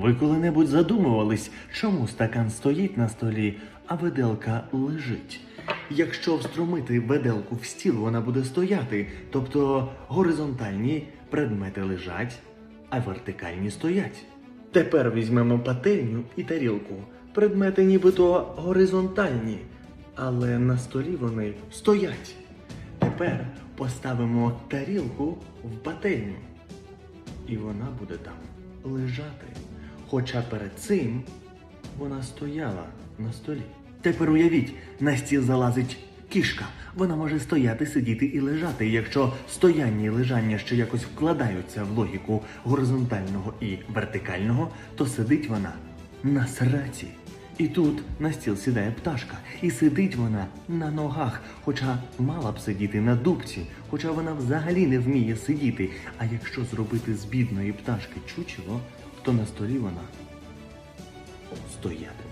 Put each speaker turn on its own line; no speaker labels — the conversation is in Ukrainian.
Ви коли-небудь задумувались, чому стакан стоїть на столі, а виделка лежить? Якщо встромити виделку в стіл, вона буде стояти, тобто горизонтальні предмети лежать, а вертикальні стоять. Тепер візьмемо пательню і тарілку. Предмети нібито горизонтальні, але на столі вони стоять. Тепер поставимо тарілку в пательню і вона буде там лежати. Хоча перед цим вона стояла на столі. Тепер уявіть, на стіл залазить кішка. Вона може стояти, сидіти і лежати. Якщо стояння і лежання ще якось вкладаються в логіку горизонтального і вертикального, то сидить вона на сраці. І тут на стіл сідає пташка, і сидить вона на ногах, хоча мала б сидіти на дубці, хоча вона взагалі не вміє сидіти. А якщо зробити з бідної пташки чучело, то на столі вона стоятиме.